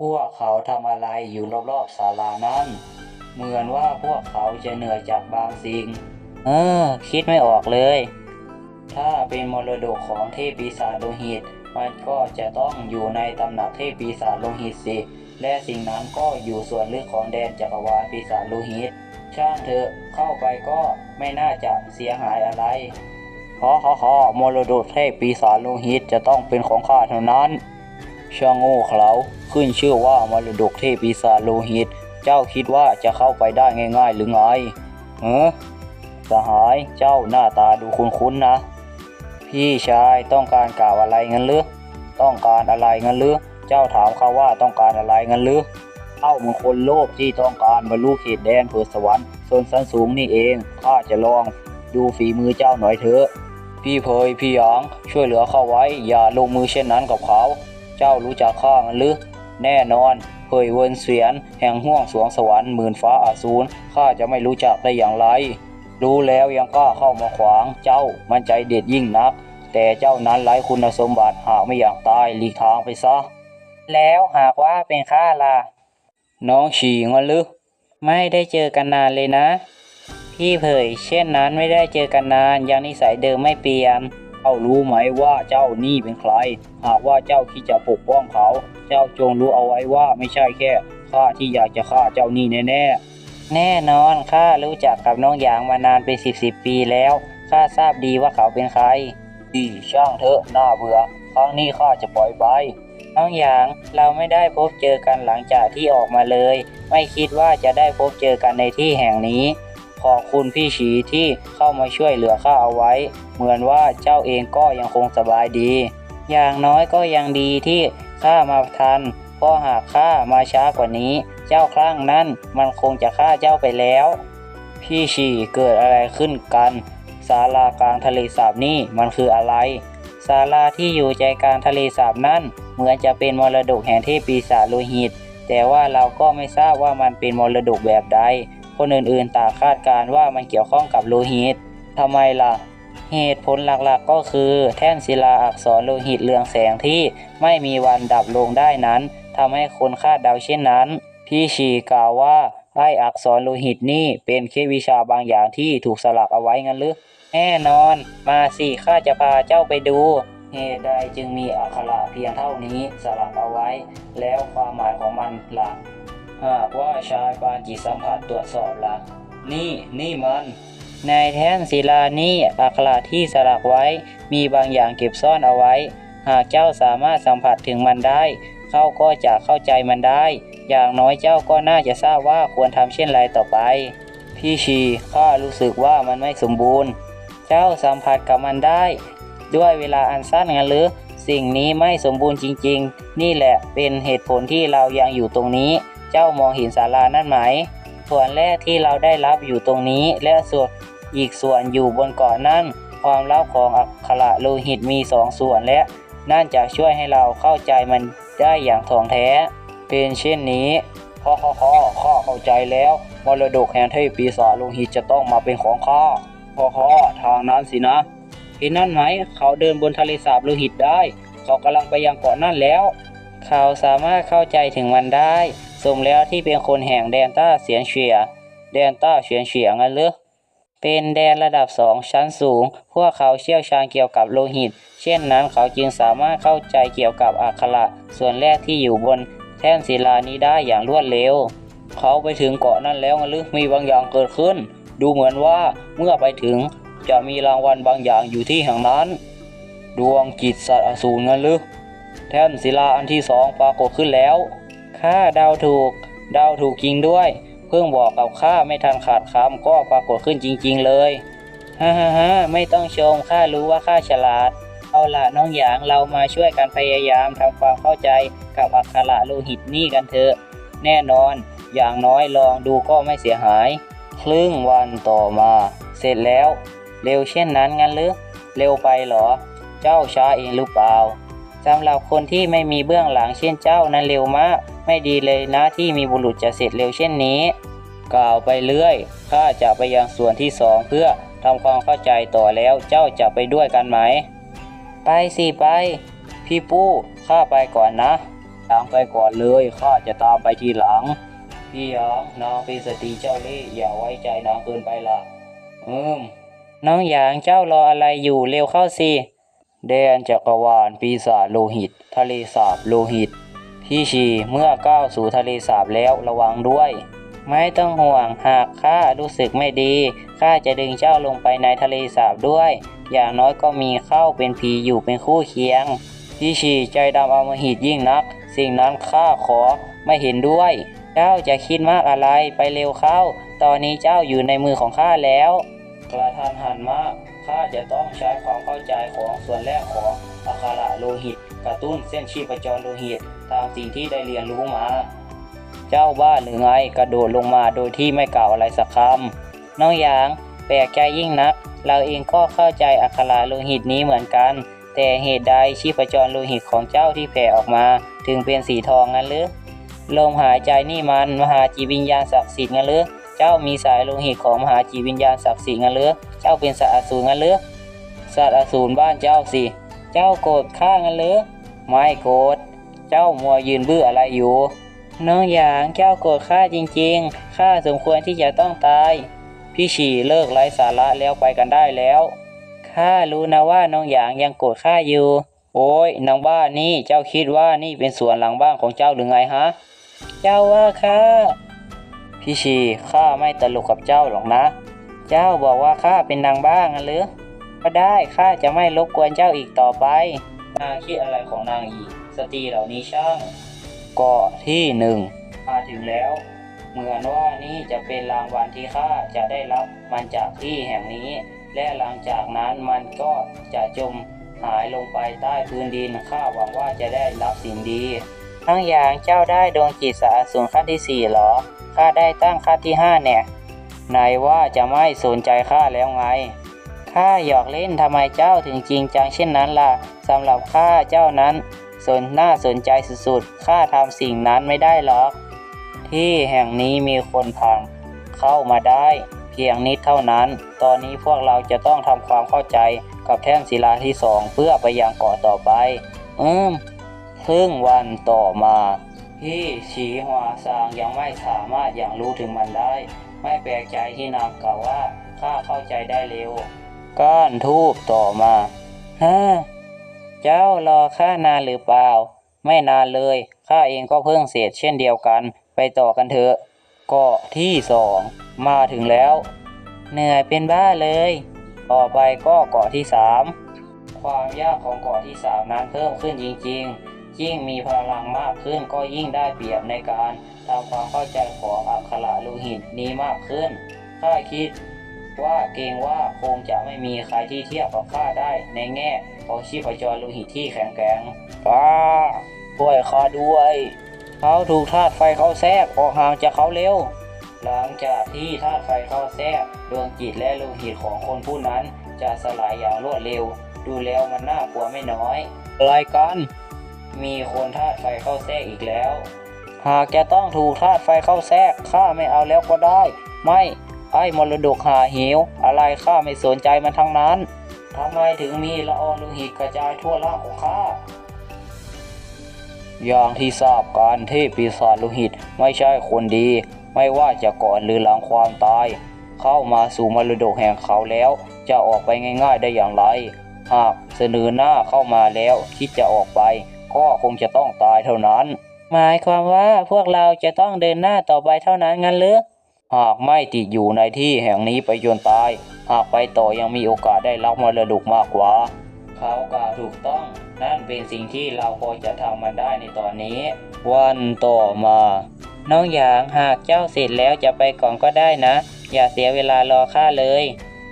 พวกเขาทำอะไรอยู่รอบๆศาลานั้น เหมือนว่าพวกเขาจะเหนื่อยจากบางสิ่ง เออ คิดไม่ออกเลย ถ้าเป็นมรดกของเทพปีศาจโลหิต มันก็จะต้องอยู่ในตำหนักเทพปีศาจโลหิตสิ และสิ่งนั้นก็อยู่ส่วนลึกของแดนจักรวาลปีศาจโลหิต ช่างเถอะ เข้าไปก็ไม่น่าจะเสียหายอะไรฮ่าฮ่าฮ่ามรดกเทพปีศาจโลหิตจะต้องเป็นของข้าเท่านั้น ช่างโง่เขลาขึ้นชื่อว่ามรดกเทพปีศาจโลหิต เจ้าคิดว่าจะเข้าไปได้ง่ายๆหรือไงเออสหายเจ้าหน้าตาดูคุ้นๆนะ พี่ชายต้องการกล่าวอะไรงั้นหรือต้องการอะไรงั้นหรือเจ้าถามเขาว่าต้องการอะไรงั้นหรือเอ้ามึงคนโลภที่ต้องการบรรลุเขตแดนเผือสวรรค์ส่วนสันสูงนี่เองข้าจะลองดูฝีมือเจ้าหน่อยเถอะพี่เพยพี่หยางช่วยเหลือเข้าไว้ อย่าลงมือเช่นนั้นกับเขา เจ้ารู้จักข้างั้นหรือแน่นอนเผยเวินเสียน แห่งห่วงสวงสวรรค์หมื่นฟ้าอาสูรข้าจะไม่รู้จักได้อย่างไร รู้แล้วยังกล้าเข้ามาขวางเจ้ามันใจเด็ดยิ่งนัก แต่เจ้านั้นไร้คุณสมบัติหากไม่อยากตายหลีกทางไปซะ แล้วหากว่าเป็นข้าล่ะ น้องฉีงอนหรือไม่ได้เจอกันนานเลยนะ พี่เผย เช่นนั้นไม่ได้เจอกันนานยังนิสัยเดิมไม่เปลี่ยน เจ้ารู้ไหมว่าเจ้านี่เป็นใคร หากว่าเจ้าคิดจะปกป้องเขา เจ้าจงรู้เอาไว้ว่าไม่ใช่แค่ข้าที่อยากจะฆ่าเจ้านี่แน่ๆ แน่นอนข้ารู้จักกับน้องหยางมานานเป็นสิบสิบปีแล้วข้าทราบดีว่าเขาเป็นใครดีช่างเถอะน่าเบื่อครั้งนี้ข้าจะปล่อยไปน้องหยางเราไม่ได้พบเจอกันหลังจากที่ออกมาเลย ไม่คิดว่าจะได้พบเจอกันในที่แห่งนี้ ขอบคุณพี่ฉีที่เข้ามาช่วยเหลือข้าเอาไว้ เหมือนว่าเจ้าเองก็ยังคงสบายดี อย่างน้อยก็ยังดีที่ข้ามาทันเพราะหากข้ามาช้ากว่านี้ เจ้าคลั่งนั้นมันคงจะฆ่าเจ้าไปแล้ว พี่ฉีเกิดอะไรขึ้นกันศาลากลางทะเลสาบนี่มันคืออะไรศาลาที่อยู่ใจกลางทะเลสาบนั่นเหมือนจะเป็นมรดกแห่งเทพปีศาจโลหิต แต่ว่าเราก็ไม่ทราบว่ามันเป็นมรดกแบบใด คนอื่นๆต่างคาดการว่ามันเกี่ยวข้องกับโลหิตทำไมล่ะ เหตุผลหลักๆก็คือ แท่นศิลาอักษรโลหิตเรืองแสงที่ไม่มีวันดับลงได้นั้นทำให้คนคาดเดาเช่นนั้น พี่ชีกล่าวว่าไออักษรโลหิตนี่เป็นแค่วิชาบางอย่างที่ถูกสลักเอาไว้งั้นหรือแน่นอน มาสิข้าจะพาเจ้าไปดูเหตุใดจึงมีอักขระเพียงเท่านี้สลักเอาไว้ แล้วความหมายของมันล่ะ หากว่าชายปานจิตสัมผัสตรวจสอบละนี่นี่มันในแท่นศิลานี้อักขระที่สลักไว้ มีบางอย่างเก็บซ่อนเอาไว้ หากเจ้าสามารถสัมผัสถึงมันได้ เขาก็จะเข้าใจมันได้ อย่างน้อยเจ้าก็น่าจะทราบว่าควรทำเช่นไรต่อไป พี่ชีข้ารู้สึกว่ามันไม่สมบูรณ์ เจ้าสัมผัสกับมันได้ ด้วยเวลาอันสั้นงั้นหรือ สิ่งนี้ไม่สมบูรณ์จริง ๆ นี่แหละเป็นเหตุผลที่เรายังอยู่ตรงนี้ เจ้ามองเห็นศาลานั่นไหม ส่วนแรกที่เราได้รับอยู่ตรงนี้ และส่วนอีกส่วนอยู่บนเกาะนั่น ความลับของอักขระโลหิตมีสองส่วนและนั่นจะช่วยให้เราเข้าใจมันได้อย่างถ่องแท้ เป็นเช่นนี้ฮ่าฮ่าฮ่าข้าเข้าใจแล้ว มรดกแห่งเทพปีศาจโลหิตจะต้องมาเป็นของข้าฮ่าฮ่าทางนั้นสินะเห็นนั่นไหม เขาเดินบนทะเลสาบโลหิตได้ เขากำลังไปยังเกาะนั่นแล้ว เขาสามารถเข้าใจถึงมันได้ สมแล้วที่เป็นคนแห่งแดนต้าเสียนเฉีย แดนต้าเฉียนเฉียงั้นเหรือเป็นแดนระดับสองชั้นสูง พวกเขาเชี่ยวชาญเกี่ยวกับโลหิต เช่นนั้นเขาจึงสามารถเข้าใจเกี่ยวกับอักขระส่วนแรกที่อยู่บนแท่นศิลานี้ได้อย่างรวดเร็ว เขาไปถึงเกาะนั่นแล้วงั้นหรือมีบางอย่างเกิดขึ้น ดูเหมือนว่าเมื่อไปถึงจะมีรางวัลบางอย่างอยู่ที่แห่งนั้น ดวงจิตสัตว์อสูรงั้นหรือแท่นศิลาอันที่สองปรากฏขึ้นแล้ว ข้าเดาถูก เดาถูกจริงด้วย เพิ่งบอกกับข้าไม่ทันขาดคำก็ปรากฏขึ้นจริง ๆ เลยฮ่าฮ่าฮ่าไม่ต้องชมข้ารู้ว่าข้าฉลาด เอาละน้องหยางเรามาช่วยกันพยายามทำความเข้าใจกับอักขระโลหิตนี่กันเถอะ แน่นอน อย่างน้อยลองดูก็ไม่เสียหาย ครึ่งวันต่อมา เสร็จแล้ว เร็วเช่นนั้นงั้นหรือเร็วไปหรอ เจ้าช้าเองหรือเปล่าสำหรับคนที่ไม่มีเบื้องหลังเช่นเจ้านั้นเร็วมาก ไม่ดีเลยนะที่มีบุรุษจะเสร็จเร็วเช่นนี้ กล่าวไปเรื่อยข้าจะไปยังส่วนที่สองเพื่อทำความเข้าใจต่อแล้วเจ้าจะไปด้วยกันไหม ไปสิไป พี่ปู้ข้าไปก่อนนะตามไปก่อนเลยข้าจะตามไปทีหลัง พี่ยางนางเป็นสตรีเจ้าเล่อย่าไว้ใจนางเกินไปละอืมน้องหยางเจ้ารออะไรอยู่เร็วเข้าสิแดนจักรวาลปีศาจโลหิต ทะเลสาบโลหิต พี่ชีเมื่อก้าวสู่ทะเลสาบแล้วระวังด้วย ไม่ต้องห่วงหากข้ารู้สึกไม่ดีข้าจะดึงเจ้าลงไปในทะเลสาบด้วย อย่างน้อยก็มีเข้าเป็นผีอยู่เป็นคู่เคียงพี่ชีใจดำอมหิตยิ่งนัก สิ่งนั้นข้าขอไม่เห็นด้วย เจ้าจะคิดมากอะไรไปเร็วเข้า ตอนนี้เจ้าอยู่ในมือของข้าแล้วกระทันหันมากข้าจะต้องใช้ความเข้าใจของส่วนแรกของอักขระโลหิต กระตุ้นเส้นชีพจรโลหิต ตามสิ่งที่ได้เรียนรู้มา เจ้าบ้านหรือไงกระโดดลงมาโดยที่ไม่กล่าวอะไรสักคำน้องหยางแปลกใจยิ่งนัก เราเองก็เข้าใจอักขระโลหิตนี้เหมือนกัน แต่เหตุใดชีพจรโลหิตของเจ้าที่แผ่ออกมา ถึงเป็นสีทองงั้นหรือลมหายใจนี่มันมหาจีวิญญาณศักดิ์สิทธิ์งั้นหรือเจ้ามีสายโลหิตของมหาจีวิญญาณศักดิ์สิทธิ์งั้นหรือเจ้าเป็นสัตว์อสูรงั้นหรือสัตว์อสูรบ้านเจ้าสิ เจ้าโกรธข้างั้นหรือไม่โกรธ เจ้ามัวยืนบื้ออะไรอยู่ น้องหยางเจ้าโกรธข้าจริงๆ ข้าสมควรที่จะต้องตาย พี่ฉี่เลิกไร้สาระแล้วไปกันได้แล้ว ข้ารู้นะว่าน้องหยางยังโกรธข้าอยู่ โอ้ยนางบ้านนี่เจ้าคิดว่านี่เป็นสวนหลังบ้านของเจ้าหรือไงฮะ เจ้าว่าข้า พี่ชีข้าไม่ตลกกับเจ้าหรอกนะ เจ้าบอกว่าข้าเป็นนางบ้างั้นหรือก็ได้ข้าจะไม่รบกวนเจ้าอีกต่อไปนางคิดอะไรของนางอีก สตรีเหล่านี้ช่างเกาะที่หนึ่งมาถึงแล้ว เหมือนว่านี่จะเป็นรางวัลที่ข้าจะได้รับมันจากที่แห่งนี้ และหลังจากนั้นมันก็จะจมหายลงไปใต้พื้นดินข้าหวังว่าจะได้รับสิ่งดีทั้งอย่างเจ้าได้ดวงจิตสะอาดสูงขั้นที่สี่เหรอข้าได้ตั้งขั้นที่ห้าเนี่ยไหนว่าจะไม่สนใจข้าแล้วไงข้าหยอกเล่นทำไมเจ้าถึงจริงจังเช่นนั้นล่ะสำหรับข้าเจ้านั้น สนน่าสนใจสุดๆ ข้าทำสิ่งนั้นไม่ได้หรอก ที่แห่งนี้มีคนผ่านเข้ามาได้ เพียงนิดเท่านั้น ตอนนี้พวกเราจะต้องทำความเข้าใจกับแท่นศิลาที่สองเพื่อไปยังเกาะต่อไป อืมครึ่งวันต่อมาพี่ฉีหวาซางยังไม่สามารถอย่างรู้ถึงมันได้ ไม่แปลกใจที่นางกล่าวว่าข้าเข้าใจได้เร็ว ก้านทูบต่อมาฮ่า เจ้ารอข้านานหรือเปล่า ไม่นานเลยข้าเองก็เพิ่งเสร็จเช่นเดียวกันไปต่อกันเถอะเกาะที่สองมาถึงแล้ว เหนื่อยเป็นบ้าเลย ต่อไปก็เกาะที่สามความยากของเกาะที่สามนั้นเพิ่มขึ้นจริงๆ ยิ่งมีพลังมากขึ้นก็ยิ่งได้เปรียบในการทำความเข้าใจของอักขระโลหิตนี้มากขึ้นข้าคิดว่าเกรงว่าคงจะไม่มีใครที่เทียบกับข้าได้ในแง่ ของชีพจรโลหิตที่แข็งแกร่งป้าช่วยข้าด้วย เขาถูกธาตุไฟเข้าแทรกออกห่างจากเขาเร็ว หลังจากที่ธาตุไฟเข้าแทรกดวงจิตและโลหิตของคนผู้นั้นจะสลายอย่างรวดเร็ว ดูแล้วมันน่ากลัวไม่น้อยอะไรกันมีคนธาตุไฟเข้าแทรกอีกแล้ว หากจะต้องถูกธาตุไฟเข้าแทรกข้าไม่เอาแล้วก็ได้ ไม่ไอ้มรดกหาหิวอะไรข้าไม่สนใจมันทั้งนั้น ทำไมถึงมีละอองโลหิตกระจายทั่วร่างของข้าอย่างที่ทราบการเทพปีศาจโลหิตไม่ใช่คนดี ไม่ว่าจะก่อนหรือหลังความตาย เข้ามาสู่มรดกแห่งเขาแล้ว จะออกไปง่ายๆได้อย่างไร หากเสนอหน้าเข้ามาแล้วคิดจะออกไป ก็คงจะต้องตายเท่านั้น หมายความว่าพวกเราจะต้องเดินหน้าต่อไปเท่านั้นงั้นหรือหากไม่ติดอยู่ในที่แห่งนี้ไปจนตาย หากไปต่อยังมีโอกาสได้รับมรดกมากกว่า เขากล่าวถูกต้องนั่นเป็นสิ่งที่เราพอจะทำมันได้ในตอนนี้ วันต่อมา น้องหยางหากเจ้าเสร็จแล้วจะไปก่อนก็ได้นะ อย่าเสียเวลารอข้าเลย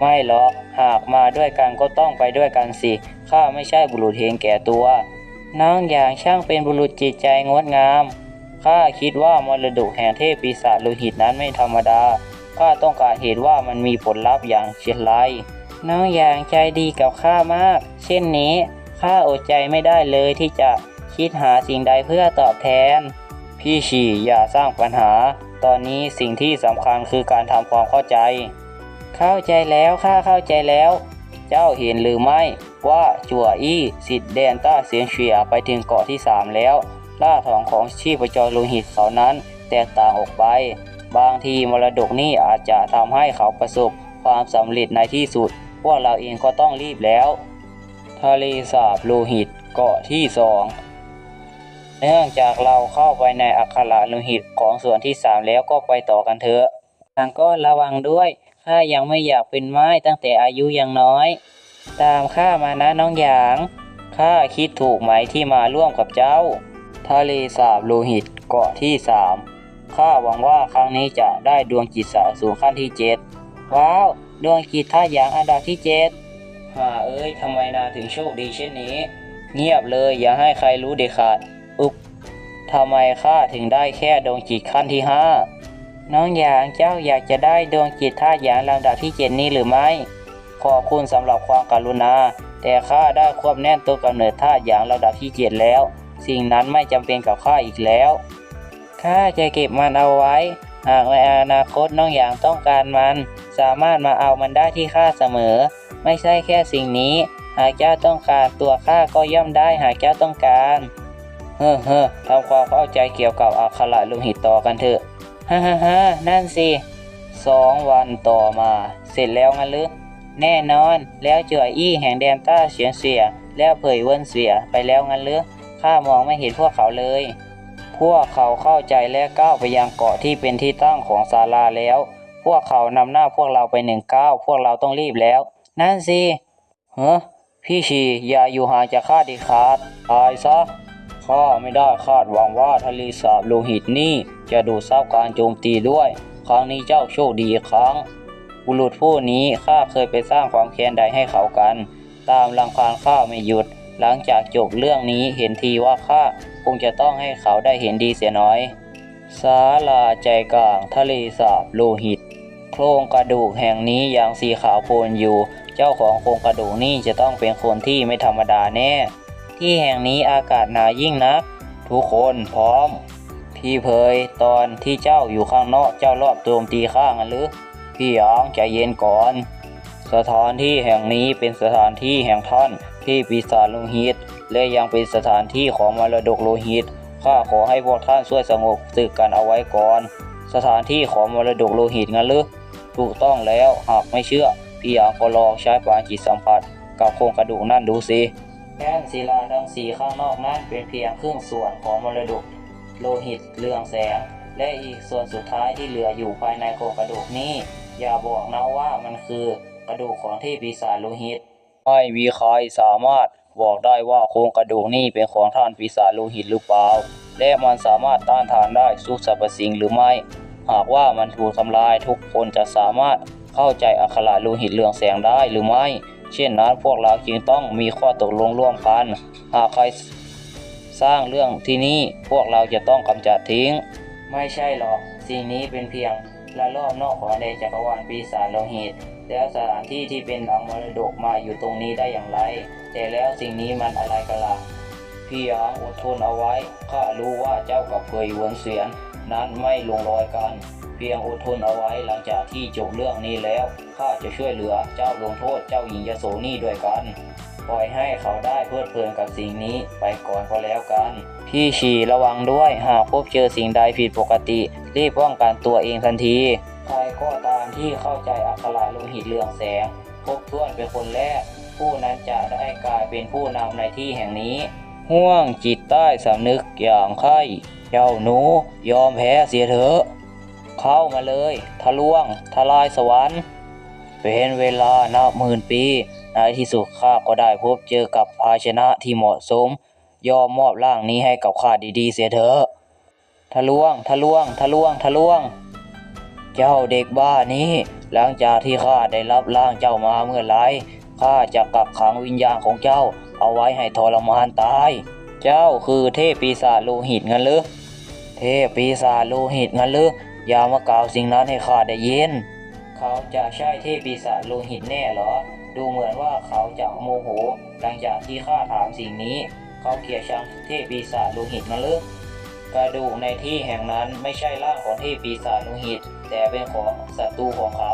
ไม่หรอกหากมาด้วยกันก็ต้องไปด้วยกันสิข้าไม่ใช่บุรุษเห็นแก่ตัว น้องหยางช่างเป็นบุรุษจิตใจงดงามข้าคิดว่ามรดกแห่งเทพปีศาจโลหิตนั้นไม่ธรรมดา ข้าต้องการเห็นว่ามันมีผลลัพธ์อย่างเช่นไรน้องหยางใจดีกับข้ามาก เช่นนี้ข้าอดใจไม่ได้เลยที่จะคิดหาสิ่งใดเพื่อตอบแทน พี่ฉี่อย่าสร้างปัญหา ตอนนี้สิ่งที่สำคัญคือการทำความเข้าใจ เข้าใจแล้วข้าเข้าใจแล้ว เจ้าเห็นหรือไม่ว่าจั่วอี้สิทธิ์แดนต้าเสียงเฉียไปถึงเกาะที่สามแล้วล่าถองของชีพจรโลหิตเขานั้นแตกต่างออกไป บางทีมรดกนี่อาจจะทำให้เขาประสบความสำเร็จในที่สุด พวกเราเองก็ต้องรีบแล้ว ทะเลสาบโลหิตเกาะที่สองเนื่องจากเราเข้าไปในอัคระโลหิตของส่วนที่สามแล้วก็ไปต่อกันเถอะทางก็ระวังด้วยข้ายังไม่อยากเป็นไม้ตั้งแต่อายุยังน้อย ตามข้ามานะน้องหยางข้าคิดถูกไหมที่มาร่วมกับเจ้า ทะเลสาบโลหิตเกาะที่สาม ข้าหวังว่าครั้งนี้จะได้ดวงจิตสะสูงขั้นที่เจ็ดว้าว ดวงจิตท่าหยางอันดับที่เจ็ดฮ่าเอ้ยทำไมนาถึงโชคดีเช่นนี้ เงียบเลยอย่าให้ใครรู้เด็ดขาด อุ๊บทำไมข้าถึงได้แค่ดวงจิตขั้นที่ห้าน้องหยางเจ้าอยากจะได้ดวงจิตท่าหยางลำดับที่เจ็ดนี้หรือไม่ ขอบคุณสำหรับความกรุณา แต่ข้าได้ควบแน่นตัวกำเนิดท่าหยางระดับที่เจ็ดแล้ว สิ่งนั้นไม่จำเป็นกับข้าอีกแล้ว ข้าจะเก็บมันเอาไว้ หากในอนาคตน้องหยางต้องการมัน สามารถมาเอามันได้ที่ข้าเสมอ ไม่ใช่แค่สิ่งนี้ หากเจ้าต้องการตัวข้าก็ย่อมได้หากเจ้าต้องการเฮ้อเฮ้อทำความเข้าใจเกี่ยวกับอักขระโลหิตต่อกันเถอะฮ่าฮ่าฮ่านั่นสิสองวันต่อมา เสร็จแล้วงั้นหรือแน่นอนแล้วเจืออี้แห่งแดนต้าเฉียนเสีย แล้วเผยเวินเสียไปแล้วงั้นหรือข้ามองไม่เห็นพวกเขาเลย พวกเขาเข้าใจและก้าวไปยังเกาะที่เป็นที่ตั้งของศาลาแล้ว พวกเขานำหน้าพวกเราไปหนึ่งก้าวพวกเราต้องรีบแล้ว นั่นสิเฮ้อพี่ชีอย่าอยู่ห่างจากข้าดีขาดตายซะข้าไม่ได้คาดหวังว่าทะเลสาบโลหิตนี่จะดูดซับการโจมตีด้วย ครั้งนี้เจ้าโชคดีครั้ง บุรุษผู้นี้ข้าเคยไปสร้างความแค้นใดให้เขากัน ตามรังควานข้าไม่หยุด หลังจากจบเรื่องนี้เห็นทีว่าข้าคงจะต้องให้เขาได้เห็นดีเสียน้อยศาลาใจกลางทะเลสาบโลหิต โครงกระดูกแห่งนี้อย่างสีขาวโพลนอยู่ เจ้าของโครงกระดูกนี่จะต้องเป็นคนที่ไม่ธรรมดาแน่ ที่แห่งนี้อากาศหนาวยิ่งนัก ทุกคนพร้อม พี่เพยตอนที่เจ้าอยู่ข้างนอกเจ้ารอบโจมตีข้างันหรือ พี่หยองใจเย็นก่อน สถานที่แห่งนี้เป็นสถานที่แห่งท่าน ที่ปีศาจโลหิต และยังเป็นสถานที่ของมรดกโลหิต ข้าขอให้พวกท่านช่วยสงบศึกกันเอาไว้ก่อน สถานที่ของมรดกโลหิตงั้นหรือถูกต้องแล้วหากไม่เชื่อ พี่หยางก็ลองใช้ปานจิตสัมผัส กับโครงกระดูกนั่นดูสิแท่นศิลาทั้งสีข้างนอกนั้นเป็นเพียงครึ่งส่วนของมรดก โลหิตเรืองแสง และอีกส่วนสุดท้ายที่เหลืออยู่ภายในโครงกระดูกนี้ อย่าบอกนะว่ามันคือกระดูกของที่ปีศาจโลหิต ไม่มีใครสามารถบอกได้ว่าโครงกระดูกนี้เป็นของท่านปีศาจโลหิตหรือเปล่า และมันสามารถต้านทานได้ทุกสรรพสิ่งหรือไม่ หากว่ามันถูกทำลายทุกคนจะสามารถเข้าใจอัคระโลหิตเรืองแสงได้หรือไม่ เช่นนั้นพวกเราจึงต้องมีข้อตกลงร่วมกัน หากใครสร้างเรื่องที่นี่พวกเราจะต้องกำจัดทิ้ง ไม่ใช่หรอก สิ่งนี้เป็นเพียงละลอบนอกของแดนจักรวาลปีศาจโลหิต แล้วสถานที่ที่เป็นหลังมรดกมาอยู่ตรงนี้ได้อย่างไร แต่แล้วสิ่งนี้มันอะไรกันล่ะพี่ยางอดทนเอาไว้ ข้ารู้ว่าเจ้ากับเคยหวนเสียน นั้นไม่ลงรอยกัน เพียงอดทนเอาไว้หลังจากที่จบเรื่องนี้แล้ว ข้าจะช่วยเหลือเจ้าลงโทษเจ้าหญิงยโสนี่ด้วยกัน ปล่อยให้เขาได้เพลิดเพลินกับสิ่งนี้ไปก่อนก็แล้วกัน พี่ชีระวังด้วยหากพบเจอสิ่งใดผิดปกติ รีบป้องกันตัวเองทันที ใครก็ตามที่เข้าใจอัคระโลหิตเรืองแสงพบท้วนเป็นคนแรก ผู้นั้นจะได้กลายเป็นผู้นำในที่แห่งนี้ ห่วงจิตใต้สำนึกอย่างไข้เจ้าหนูยอมแพ้เสียเถอะ เข้ามาเลย ทะลวง ทลายสวรรค์เป็นเวลานับหมื่นปี ในที่สุดข้าก็ได้พบเจอกับภาชนะที่เหมาะสม ยอมมอบร่างนี้ให้กับข้าดีๆ เสียเถอะ ทะลวง ทะลวง ทะลวง ทะลวง เจ้าเด็กบ้านี้ หลังจากที่ข้าได้รับร่างเจ้ามาเมื่อไรข้าจะกักขังวิญญาณของเจ้า เอาไว้ให้ทรมานตาย เจ้าคือเทพปีศาจโลหิตงั้นหรือเทพปีศาจโลหิตงั้นหรืออย่ามากล่าวสิ่งนั้นให้ข้าได้ยินเขาจะใช่เทพปีศาจโลหิตแน่หรอ ดูเหมือนว่าเขาจะโมโห หลังจากที่ข้าถามสิ่งนี้ เขาเกลียดชังเทพปีศาจโลหิตงั้นหรือกระดูกในที่แห่งนั้นไม่ใช่ร่างของเทพปีศาจโลหิต แต่เป็นของศัตรูของเขา